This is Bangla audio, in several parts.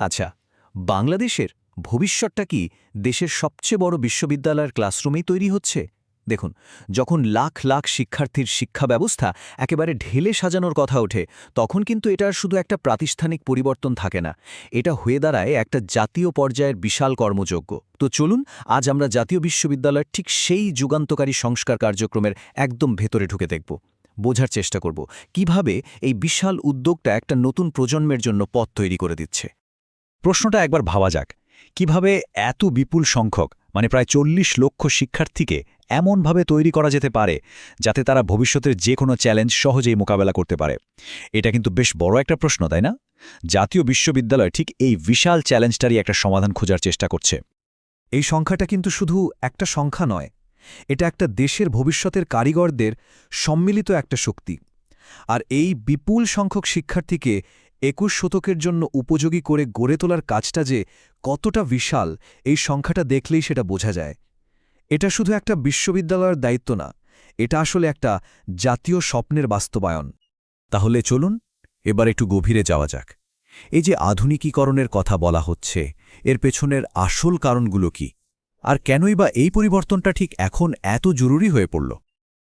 আচ্ছা বাংলাদেশের ভবিষ্যৎটা কি দেশের সবচেয়ে বড় বিশ্ববিদ্যালয়ের ক্লাসরুমেই তৈরি হচ্ছে? দেখুন, যখন লাখ লাখ শিক্ষার্থীর শিক্ষা ব্যবস্থা একেবারে ঢেলে সাজানোর কথা ওঠে, তখন কিন্তু এটা শুধু একটা প্রাতিষ্ঠানিক পরিবর্তন থাকে না। এটা হয়ে দাঁড়ায় একটা জাতীয় পর্যায়ের বিশাল কর্মযোগ্য তো চলুন, আজ আমরা জাতীয় বিশ্ববিদ্যালয়ের ঠিক সেই যুগান্তকারী সংস্কার কার্যক্রমের একদম ভেতরে ঢুকে দেখব। বোঝার চেষ্টা করব, কীভাবে এই বিশাল উদ্যোগটা একটা নতুন প্রজন্মের জন্য পথ তৈরি করে দিচ্ছে। প্রশ্নটা একবার ভাবা যাক। কীভাবে এত বিপুল সংখ্যক মানে প্রায় চল্লিশ লক্ষ শিক্ষার্থীকে এমনভাবে তৈরি করা যেতে পারে, যাতে তারা ভবিষ্যতের যে কোনো চ্যালেঞ্জ সহজেই মোকাবেলা করতে পারে? এটা কিন্তু বেশ বড় একটা প্রশ্ন, তাই না? জাতীয় বিশ্ববিদ্যালয় ঠিক এই বিশাল চ্যালেঞ্জটারই একটা সমাধান খোঁজার চেষ্টা করছে। এই সংখ্যাটা কিন্তু শুধু একটা সংখ্যা নয়, এটা একটা দেশের ভবিষ্যতের কারিগরদের সম্মিলিত একটা শক্তি। আর এই বিপুল সংখ্যক শিক্ষার্থীকে একুশ শতকের জন্য উপযোগী করে গড়ে তোলার কাজটা যে কতটা বিশাল, এই সংখ্যাটা দেখলেই সেটা বোঝা যায়। এটা শুধু একটা বিশ্ববিদ্যালয়ের দায়িত্ব না, এটা আসলে একটা জাতীয় স্বপ্নের বাস্তবায়ন। তাহলে চলুন, এবার একটু গভীরে যাওয়া যাক। এই যে আধুনিকীকরণের কথা বলা হচ্ছে, এর পেছনের আসল কারণগুলো কি? আর কেনই বা এই পরিবর্তনটা ঠিক এখন এত জরুরি হয়ে পড়ল?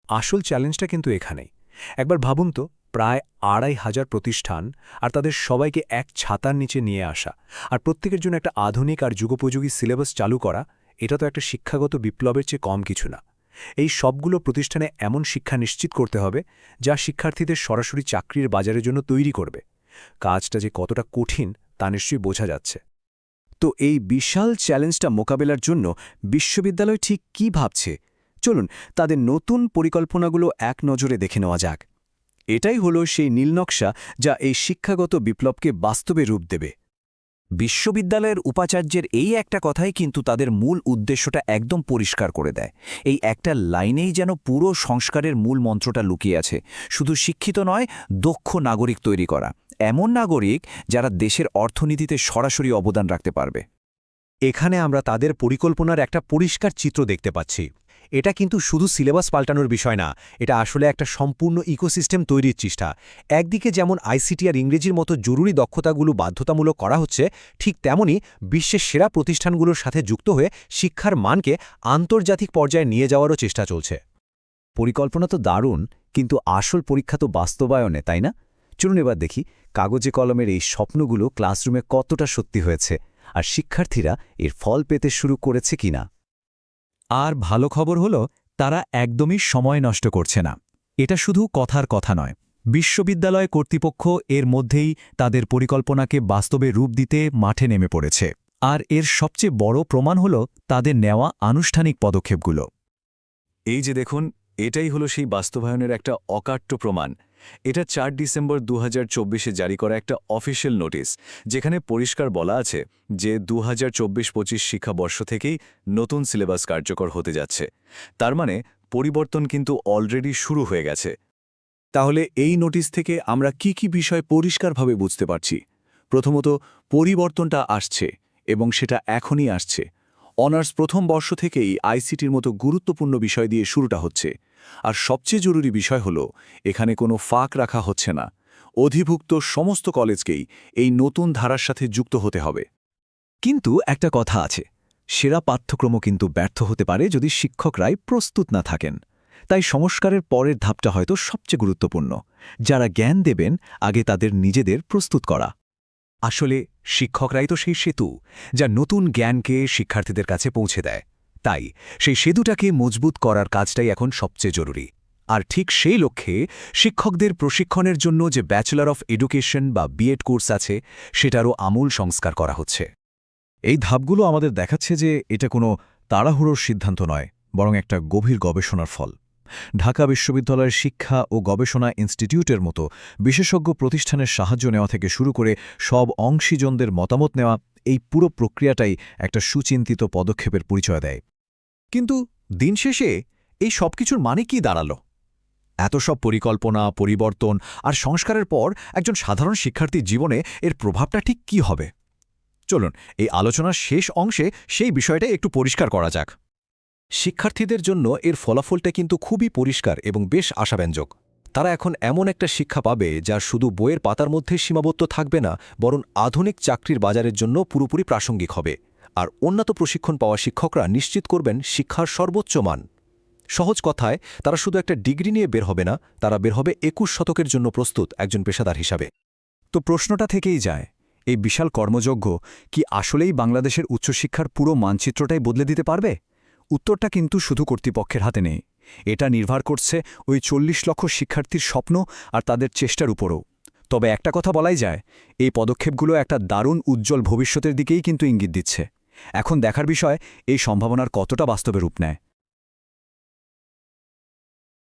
আসল চ্যালেঞ্জটা কিন্তু এখানেই। একবার ভাবুন তো প্রায় আড়াই হাজার প্রতিষ্ঠান আর তাদের সবাইকে এক ছাতার নিচে নিয়ে আসা। আর প্রত্যেকের জন্য একটা আধুনিক আর যুগোপযোগী সিলেবাস চালু করা, এটা তো একটা শিক্ষাগত বিপ্লবের চেয়ে কম কিছু না। এই সবগুলো প্রতিষ্ঠানে এমন শিক্ষা নিশ্চিত করতে হবে, যা শিক্ষার্থীদের সরাসরি চাকরির বাজারের জন্য তৈরি করবে। কাজটা যে কতটা কঠিন, তা নিশ্চয়ই বোঝা যাচ্ছে। তো এই বিশাল চ্যালেঞ্জটা মোকাবেলার জন্য বিশ্ববিদ্যালয় ঠিক কি ভাবছে? চলুন, তাদের নতুন পরিকল্পনাগুলো এক নজরে দেখে নেওয়া যাক। এটাই হলো সেই নীলনকশা যা এই শিক্ষাগত বিপ্লবকে বাস্তবে রূপ দেবে। বিশ্ববিদ্যালয়ের উপাচার্যের এই একটা কথাই কিন্তু তাদের মূল উদ্দেশ্যটা একদম পরিষ্কার করে দেয়। এই একটা লাইনেই যেন পুরো সংস্কারের মূল মন্ত্রটা লুকিয়ে আছে। শুধু শিক্ষিত নয়, দক্ষ নাগরিক তৈরি করা। এমন নাগরিক যারা দেশের অর্থনীতিতে সরাসরি অবদান রাখতে পারবে। এখানে আমরা তাদের পরিকল্পনার একটা পরিষ্কার চিত্র দেখতে পাচ্ছি। এটা কিন্তু শুধু সিলেবাস পাল্টানোর বিষয় না, এটা আসলে একটা সম্পূর্ণ ইকোসিস্টেম তৈরির চেষ্টা। একদিকে যেমন আইসিটি আর ইংরেজির মতো জরুরি দক্ষতাগুলো বাধ্যতামূলক করা হচ্ছে, ঠিক তেমনি বিশ্বের সেরা প্রতিষ্ঠানগুলোর সাথে যুক্ত হয়ে শিক্ষার মানকে আন্তর্জাতিক পর্যায়ে নিয়ে যাওয়ারও চেষ্টা চলছে। পরিকল্পনা তো দারুণ, কিন্তু আসল পরীক্ষা তো বাস্তবায়নে, তাই না? চলুন এবার দেখি কাগজে কলমের এই স্বপ্নগুলো ক্লাসরুমে কতটা সত্যি হয়েছে, আর শিক্ষার্থীরা এর ফল পেতে শুরু করেছে কিনা। আর ভালো খবর হল, তারা একদমই সময় নষ্ট করছে না। এটা শুধু কথার কথা নয়। বিশ্ববিদ্যালয় কর্তৃপক্ষ এর মধ্যেই তাদের পরিকল্পনাকে বাস্তবে রূপ দিতে মাঠে নেমে পড়েছে। আর এর সবচেয়ে বড় প্রমাণ হল তাদের নেওয়া আনুষ্ঠানিক পদক্ষেপগুলো। এই যে দেখুন, এটাই হলো সেই বাস্তবায়নের একটা অকাট্য প্রমাণ। এটা চার ডিসেম্বর দু হাজার জারি করা একটা অফিসিয়াল নোটিস যেখানে পরিষ্কার বলা আছে যে দু হাজার চব্বিশ পঁচিশ শিক্ষাবর্ষ থেকেই নতুন সিলেবাস কার্যকর হতে যাচ্ছে। তার মানে পরিবর্তন কিন্তু অলরেডি শুরু হয়ে গেছে। তাহলে এই নোটিশ থেকে আমরা কি কি বিষয় পরিষ্কারভাবে বুঝতে পারছি? প্রথমত, পরিবর্তনটা আসছে এবং সেটা এখনই আসছে। অনার্স প্রথম বর্ষ থেকেই আইসিটির মতো গুরুত্বপূর্ণ বিষয় দিয়ে শুরুটা হচ্ছে। আর সবচেয়ে জরুরি বিষয় হল, এখানে কোনো ফাঁক রাখা হচ্ছে না। অধিভুক্ত সমস্ত কলেজকেই এই নতুন ধারার সাথে যুক্ত হতে হবে। কিন্তু একটা কথা আছে, সেরা পাঠ্যক্রম কিন্তু ব্যর্থ হতে পারে যদি শিক্ষকরাই প্রস্তুত না থাকেন। তাই সংস্কারের পরের ধাপটা হয়তো সবচেয়ে গুরুত্বপূর্ণ, যারা জ্ঞান দেবেন, আগে তাদের নিজেদের প্রস্তুত করা। আসলে শিক্ষকরাই তো সেই সেতু, যা নতুন জ্ঞানকে শিক্ষার্থীদের কাছে পৌঁছে দেয়। তাই সেই সেতুটাকে মজবুত করার কাজটাই এখন সবচেয়ে জরুরি। আর ঠিক সেই লক্ষ্যে শিক্ষকদের প্রশিক্ষণের জন্য যে ব্যাচেলর অফ এডুকেশন বা বিএড কোর্স আছে, সেটারও আমূল সংস্কার করা হচ্ছে। এই ধাপগুলো আমাদের দেখাচ্ছে যে এটা কোনো তাড়াহুড়োর সিদ্ধান্ত নয়, বরং একটা গভীর গবেষণার ফল। ঢাকা বিশ্ববিদ্যালয়ের শিক্ষা ও গবেষণা ইনস্টিটিউটের মতো বিশেষজ্ঞ প্রতিষ্ঠানের সাহায্য নেওয়া থেকে শুরু করে সব অংশীজনদের মতামত নেওয়া, এই পুরো প্রক্রিয়াটাই একটা সুচিন্তিত পদক্ষেপের পরিচয় দেয়। কিন্তু দিন শেষে এই সব কিছুর মানে কি দাঁড়াল? এত সব পরিকল্পনা, পরিবর্তন আর সংস্কারের পর একজন সাধারণ শিক্ষার্থীর জীবনে এর প্রভাবটা ঠিক কি হবে? চলুন, এই আলোচনার শেষ অংশে সেই বিষয়টা একটু পরিষ্কার করা যাক। শিক্ষার্থীদের জন্য এর ফলাফলটা কিন্তু খুবই পরিষ্কার এবং বেশ আশাব্যঞ্জক। তারা এখন এমন একটা শিক্ষা পাবে যা শুধু বইয়ের পাতার মধ্যে সীমাবদ্ধ থাকবে না, বরং আধুনিক চাকরির বাজারের জন্য পুরোপুরি প্রাসঙ্গিক হবে। আর উন্নত প্রশিক্ষণ পাওয়া শিক্ষকরা নিশ্চিত করবেন শিক্ষার সর্বোচ্চ মান। সহজ কথায়, তারা শুধু একটা ডিগ্রি নিয়ে বের হবে না, তারা বের হবে একুশ শতকের জন্য প্রস্তুত একজন পেশাদার হিসাবে। তো প্রশ্নটা থেকেই যায়, এই বিশাল কর্মযজ্ঞ কি আসলেই বাংলাদেশের উচ্চশিক্ষার পুরো মানচিত্রটাই বদলে দিতে পারবে? উত্তরটা কিন্তু শুধু কর্তৃপক্ষের হাতে নেই। এটা নির্ভর করছে ওই চল্লিশ লক্ষ শিক্ষার্থীর স্বপ্ন আর তাদের চেষ্টার উপরও। তবে একটা কথা বলাই যায়, এই পদক্ষেপগুলো একটা দারুণ উজ্জ্বল ভবিষ্যতের দিকেই কিন্তু ইঙ্গিত দিচ্ছে। এখন দেখার বিষয় এই সম্ভাবনার কতটা বাস্তবে রূপ নেয়?